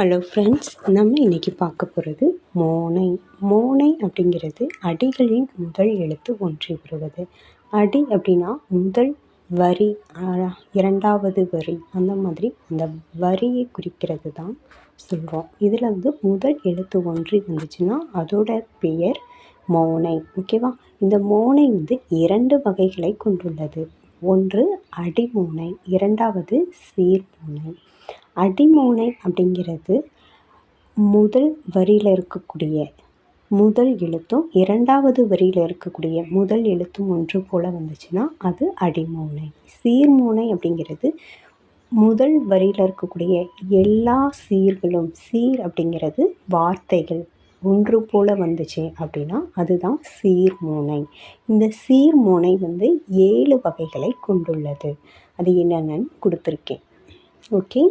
Hello friends நம்ம இன்றைக்கி பார்க்க போகிறது மோனை. மோனை அப்படிங்கிறது அடிகளின் முதல் எழுத்து ஒன்றி வருவது அடி அப்படின்னா முதல் வரி இரண்டாவது வரி. அந்த மாதிரி அந்த வரியை குறிக்கிறது தான் சொல்கிறோம் இதில் வந்து முதல் எழுத்து ஒன்றி வந்துச்சுன்னா அதோட பெயர் மோனை. ஓகேவா இந்த மோனை வந்து இரண்டு வகைகளை கொண்டுள்ளது. ஒன்று அடிமோனை இரண்டாவது சீர்மோனை. அடிமோனை அப்படிங்கிறது முதல் வரியில் இருக்கக்கூடிய முதல் எழுத்தும் இரண்டாவது வரியில் இருக்கக்கூடிய முதல் எழுத்தும் ஒன்று போல் வந்துச்சுன்னா அது அடிமோனை. சீர்மோனை அப்படிங்கிறது முதல் வரியில் இருக்கக்கூடிய எல்லா சீர்களும் சீர் அப்படிங்கிறது வார்த்தைகள் ஒன்று போல் வந்துச்சு அப்படின்னா அதுதான் சீர்மோனை. இந்த சீர்மோனை வந்து ஏழு வகைகளை கொண்டுள்ளது. அது என்னென்னு கொடுத்துருக்கேன். ஓகே?